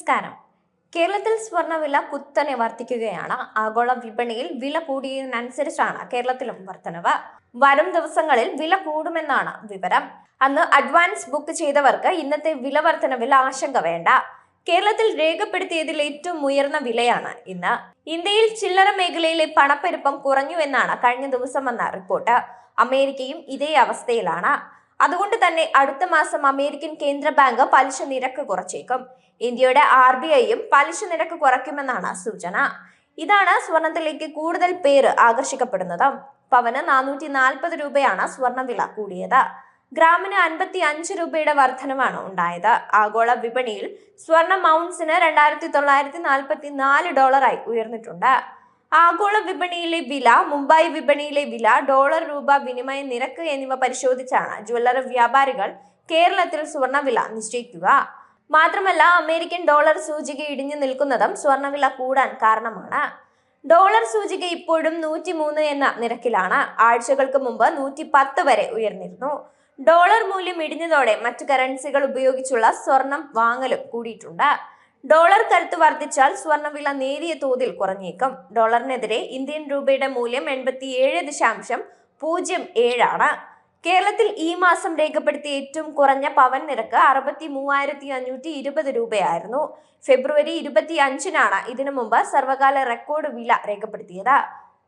നമസ്കാരം. കേരളത്തിൽ സ്വർണവില കുത്തനെ വർദ്ധിക്കുകയാണ്. ആഗോള വിപണിയിൽ വില കൂടിയതിനനുസരിച്ചാണ് കേരളത്തിലും വർധനവ് വരും ദിവസങ്ങളിൽ വില കൂടുമെന്നാണ് വിവരം. അന്ന് അഡ്വാൻസ് ബുക്ക് ചെയ്തവർക്ക് ഇന്നത്തെ വില വർധനവിൽ ആശങ്ക വേണ്ട. കേരളത്തിൽ രേഖപ്പെടുത്തിയതിൽ ഏറ്റവും ഉയർന്ന വിലയാണ് ഇന്ന്. ഇന്ത്യയിൽ ചില്ലറ മേഖലയിലെ പണപ്പെരുപ്പം കുറഞ്ഞു എന്നാണ് കഴിഞ്ഞ ദിവസം വന്ന റിപ്പോർട്ട്. അമേരിക്കയും ഇതേ അവസ്ഥയിലാണ്. അതുകൊണ്ട് തന്നെ അടുത്ത മാസം അമേരിക്കൻ കേന്ദ്ര ബാങ്ക് പലിശ നിരക്ക് കുറച്ചേക്കും. ഇന്ത്യയുടെ ആർ ബി ഐയും പലിശ നിരക്ക് കുറയ്ക്കുമെന്നാണ് സൂചന. ഇതാണ് സ്വർണത്തിലേക്ക് കൂടുതൽ പേര് ആകർഷിക്കപ്പെടുന്നത്. പവന് നാനൂറ്റി നാൽപ്പത് രൂപയാണ് സ്വർണവില കൂടിയത്. ഗ്രാമിന് അൻപത്തി അഞ്ച് രൂപയുടെ വർധനമാണ് ഉണ്ടായത്. ആഗോള വിപണിയിൽ സ്വർണ മൗൺസിന് രണ്ടായിരത്തി തൊള്ളായിരത്തി നാൽപ്പത്തി നാല് ഡോളറായി ഉയർന്നിട്ടുണ്ട്. ആഗോള വിപണിയിലെ വില മുംബൈ വിപണിയിലെ വില ഡോളർ രൂപ വിനിമയ നിരക്ക് എന്നിവ പരിശോധിച്ചാണ് ജ്വല്ലറി വ്യാപാരികൾ കേരളത്തിൽ സ്വർണവില നിശ്ചയിക്കുക. മാത്രമല്ല അമേരിക്കൻ ഡോളർ സൂചിക ഇടിഞ്ഞു നിൽക്കുന്നതും സ്വർണവില കൂടാൻ കാരണമാണ്. ഡോളർ സൂചിക ഇപ്പോഴും നൂറ്റി മൂന്ന് എന്ന നിരക്കിലാണ്. ആഴ്ചകൾക്ക് മുമ്പ് നൂറ്റി പത്ത് വരെ ഉയർന്നിരുന്നു. ഡോളർ മൂല്യം ഇടിഞ്ഞതോടെ മറ്റു കറൻസികൾ ഉപയോഗിച്ചുള്ള സ്വർണം വാങ്ങലും കൂടിയിട്ടുണ്ട്. ഡോളർ കരുത്ത് വർദ്ധിച്ചാൽ സ്വർണവില നേരിയ തോതിൽ കുറഞ്ഞേക്കും. ഡോളറിനെതിരെ ഇന്ത്യൻ രൂപയുടെ മൂല്യം എൺപത്തിയേഴ് ദശാംശം പൂജ്യം ഏഴാണ്. കേരളത്തിൽ ഈ മാസം രേഖപ്പെടുത്തിയ ഏറ്റവും കുറഞ്ഞ പവൻ നിരക്ക് അറുപത്തി മൂവായിരത്തി അഞ്ഞൂറ്റി ഇരുപത് രൂപയായിരുന്നു. ഫെബ്രുവരി ഇരുപത്തി അഞ്ചിനാണ് ഇതിനു മുമ്പ് സർവകാല റെക്കോർഡ് വില രേഖപ്പെടുത്തിയത്.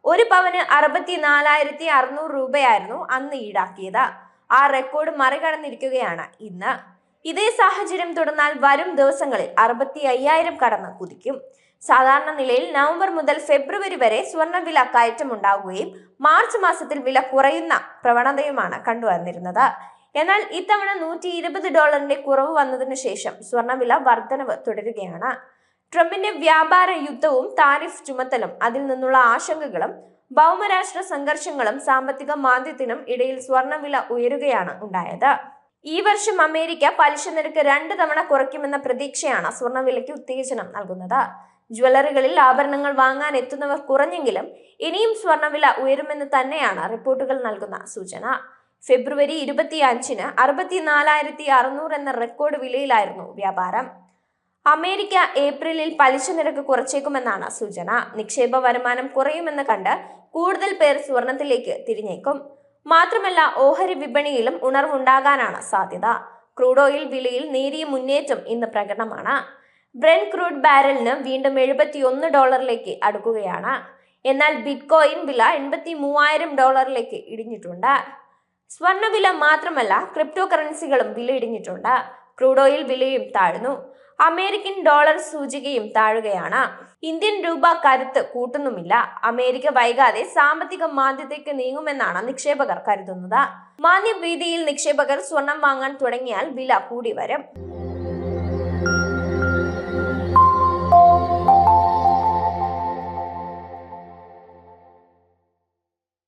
ഒരു പവന് അറുപത്തി നാലായിരത്തി അറുന്നൂറ് രൂപയായിരുന്നു അന്ന് ഈടാക്കിയത്. ആ റെക്കോർഡ് മറികടന്നിരിക്കുകയാണ് ഇന്ന്. ഇതേ സാഹചര്യം തുടർന്നാൽ വരും ദിവസങ്ങളിൽ അറുപത്തി അയ്യായിരം കടന്ന് കുതിക്കും. സാധാരണ നിലയിൽ നവംബർ മുതൽ ഫെബ്രുവരി വരെ സ്വർണവില കയറ്റമുണ്ടാവുകയും മാർച്ച് മാസത്തിൽ വില കുറയുന്ന പ്രവണതയുമാണ് കണ്ടുവന്നിരുന്നത്. എന്നാൽ ഇത്തവണ നൂറ്റി ഇരുപത് ഡോളറിന്റെ കുറവ് വന്നതിനു ശേഷം സ്വർണവില വർധനവ് തുടരുകയാണ്. ട്രംപിന്റെ വ്യാപാര യുദ്ധവും താരിഫ് ചുമത്തലും അതിൽ നിന്നുള്ള ആശങ്കകളും ഭൗമരാഷ്ട്ര സംഘർഷങ്ങളും സാമ്പത്തിക മാന്ദ്യത്തിനും ഇടയിൽ സ്വർണവില ഉയരുകയാണ് ഉണ്ടായത്. ഈ വർഷം അമേരിക്ക പലിശ നിരക്ക് രണ്ട് തവണ കുറയ്ക്കുമെന്ന പ്രതീക്ഷയാണ് സ്വർണവിലയ്ക്ക് ഉത്തേജനം നൽകുന്നത്. ജ്വല്ലറികളിൽ ആഭരണങ്ങൾ വാങ്ങാൻ എത്തുന്നവർ കുറഞ്ഞെങ്കിലും ഇനിയും സ്വർണവില ഉയരുമെന്ന് തന്നെയാണ് റിപ്പോർട്ടുകൾ നൽകുന്ന സൂചന. ഫെബ്രുവരി ഇരുപത്തി അഞ്ചിന് അറുപത്തിനാലായിരത്തി അറുന്നൂറ് എന്ന റെക്കോർഡ് വിലയിലായിരുന്നു വ്യാപാരം. അമേരിക്ക ഏപ്രിലിൽ പലിശ നിരക്ക് കുറച്ചേക്കുമെന്നാണ് സൂചന. നിക്ഷേപ വരുമാനം കുറയുമെന്ന് കണ്ട് കൂടുതൽ പേർ സ്വർണത്തിലേക്ക് തിരിഞ്ഞേക്കും. മാത്രമല്ല ഓഹരി വിപണിയിലും ഉണർവുണ്ടാകാനാണ് സാധ്യത. ക്രൂഡ് ഓയിൽ വിലയിൽ നേരിയ മുന്നേറ്റം ഇന്ന് പ്രകടമാണ്. ബ്രെൻ ക്രൂഡ് ബാരലിന് വീണ്ടും എഴുപത്തി ഒന്ന് ഡോളറിലേക്ക് അടുക്കുകയാണ്. എന്നാൽ ബിറ്റ്കോയിൻ വില എൺപത്തി മൂവായിരം ഡോളറിലേക്ക് ഇടിഞ്ഞിട്ടുണ്ട്. സ്വർണവില മാത്രമല്ല ക്രിപ്റ്റോ കറൻസികളും വില ഇടിഞ്ഞിട്ടുണ്ട് ക്രൂഡ് ഓയിൽ വിലയും താഴ്ന്നു. അമേരിക്കൻ ഡോളർ സൂചികയും താഴുകയാണ്. ഇന്ത്യൻ രൂപ കരുത്ത് കൂട്ടുന്നുമില്ല. അമേരിക്ക വൈകാതെ സാമ്പത്തിക മാന്ദ്യത്തേക്ക് നീങ്ങുമെന്നാണ് നിക്ഷേപകർ കരുതുന്നത്. മാന്യ മാന്ദ്യഭീതിയിൽ നിക്ഷേപകർ സ്വർണം വാങ്ങാൻ തുടങ്ങിയാൽ വില കൂടി വരും